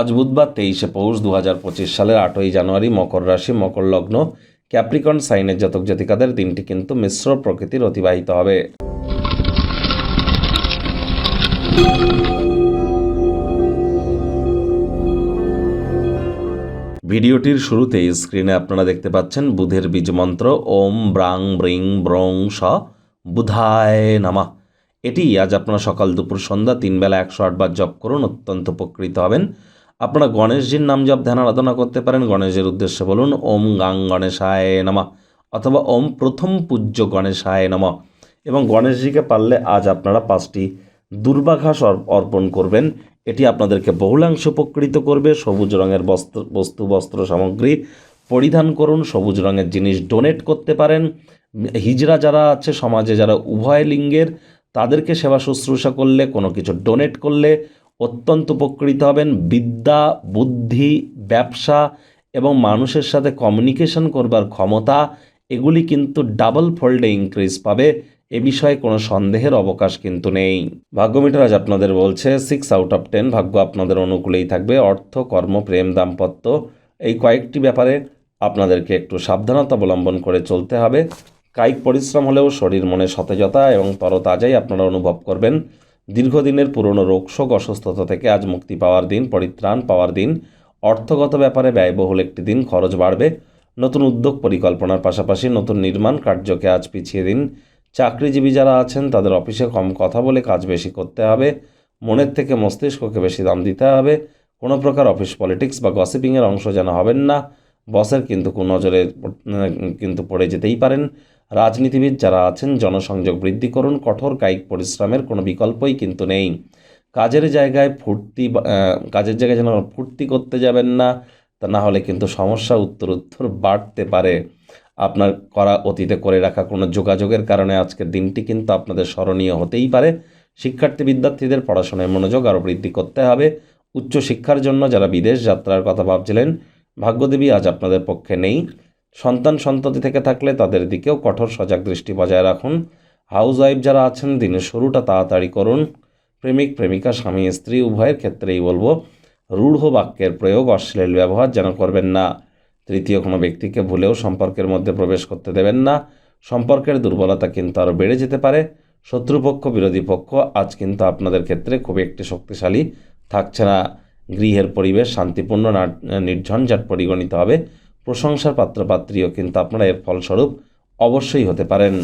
আজ বুধবার তেইশে পৌষ দু হাজার পঁচিশ সালের আটই জানুয়ারি মকর রাশি, মকর লগ্ন। ক্যাপ্রিকন সাইনের জাতক জাতিকাদের দিনটি কিন্তু মিশ্র প্রকৃতির অতিবাহিত হবে। ভিডিওটির শুরুতেই স্ক্রিনে আপনারা দেখতে পাচ্ছেন বুধের বীজ মন্ত্র, ওম ব্রাং ব্রিং ব্রং স বুধায় নামা। এটি আজ আপনারা সকাল দুপুর সন্ধ্যা তিন বেলা একশো আটবার জপ করুন, অত্যন্ত উপকৃত হবেন। আপনারা গণেশজির নাম জপ, ধ্যান, আরাধনা করতে পারেন। গণেশের উদ্দেশ্যে বলুন, ওম গাং গণেশায় নমা অথবা ওম প্রথম পূজ্য গণেশায় নমা। এবং গণেশজিকে পারলে আজ আপনারা পাঁচটি দুর্বাঘাস অর- অর্পণ করবেন। এটি আপনাদেরকে বহুলাংশ উপকৃত করবে। সবুজ রঙের বস্ত্র, বস্তু, বস্ত্র সামগ্রী পরিধান করুন। সবুজ রঙের জিনিস ডোনেট করতে পারেন। হিজড়া যারা আছে, সমাজে যারা উভয় লিঙ্গের, তাদেরকে সেবা শুশ্রূষা করলে, কোনো কিছু ডোনেট করলে অত্যন্ত উপকৃত হবেন। বিদ্যা, বুদ্ধি, ব্যবসা এবং মানুষের সাথে কমিউনিকেশন করবার ক্ষমতা, এগুলি কিন্তু ডাবল ফোল্ডে ইনক্রিজ পাবে। এ বিষয়ে কোনো সন্দেহের অবকাশ কিন্তু নেই। ভাগ্যমিটার আজ আপনাদের বলছে সিক্স আউট অফ টেন ভাগ্য আপনাদের অনুকূলেই থাকবে। অর্থ, কর্ম, প্রেম, দাম্পত্য এই কয়েকটি ব্যাপারে আপনাদেরকে একটু সাবধানতা অবলম্বন করে চলতে হবে। কায়িক পরিশ্রম হলেও শরীর মনে সতেজতা এবং তরতাজাই আপনারা অনুভব করবেন। দীর্ঘদিনের পুরনো রোগশোক অসুস্থতা থেকে আজ মুক্তি পাওয়ার দিন পরিত্রাণ পাওয়ার দিন অর্থগত ব্যাপারে ব্যয়বহুল একটি দিন খরচ বাড়বে নতুন উদ্যোগ পরিকল্পনার পাশাপাশি নতুন নির্মাণ কার্যকে আজ পিছিয়ে দিন। চাকরিজীবী যারা আছেন তাদের অফিসে কম কথা বলে কাজ বেশি করতে হবে মনের থেকে মস্তিষ্ককে বেশি দাম দিতে হবে কোনো প্রকার অফিস পলিটিক্স বা গসিপিংয়ের অংশ যেন হবেন না বসের কিন্তু কুনজরে উম, কিন্তু পড়ে যেতেই পারেন। রাজনীতিবিদ যারা আছেন, জনসংযোগ বৃদ্ধি করুন কঠোর কায়িক পরিশ্রমের কোনো বিকল্পই কিন্তু নেই। কাজের জায়গায় ফুর্তি কাজের জায়গায় যেন ফুর্তি করতে যাবেন না, তা না হলে কিন্তু সমস্যা উত্তর উত্তর বাড়তে পারে। আপনার করা অতীতে করে রাখা কোনো যোগাযোগের কারণে আজকের দিনটি কিন্তু আপনাদের স্মরণীয় হতেই পারে। শিক্ষার্থী বিদ্যার্থীদের পড়াশোনায় মনোযোগ আরও বৃদ্ধি করতে হবে। উচ্চ শিক্ষার জন্য যারা বিদেশ যাত্রার কথা ভাবছিলেন, ভাগ্যদেবী আজ আপনাদের পক্ষে নেই। সন্তান সন্ততি থেকে থাকলে তাদের দিকেও কঠোর সজাগ দৃষ্টি বজায় রাখুন। হাউস ওয়াইফ যারা আছেন, দিনের শুরুটা তাড়াতাড়ি করুন। প্রেমিক, প্রেমিকা, স্বামী, স্ত্রী, উভয়ের ক্ষেত্রেই বলব, রূঢ় বাক্যের প্রয়োগ, অশ্লীল ব্যবহার যেন করবেন না। তৃতীয় কোনো ব্যক্তিকে ভুলেও সম্পর্কের মধ্যে প্রবেশ করতে দেবেন না। সম্পর্কের দুর্বলতা কিন্তু আরও বেড়ে যেতে পারে। শত্রুপক্ষ, বিরোধী পক্ষ, আজ কিন্তু আপনাদের ক্ষেত্রে খুব একটি শক্তিশালী থাকছে না। গৃহের পরিবেশ শান্তিপূর্ণ নির্ঝঞ্ঝাট পরিগণিত হবে। প্রশংসার পাত্র পাত্রীও কিন্তু আপনারা এর ফলস্বরূপ অবশ্যই হতে পারেন।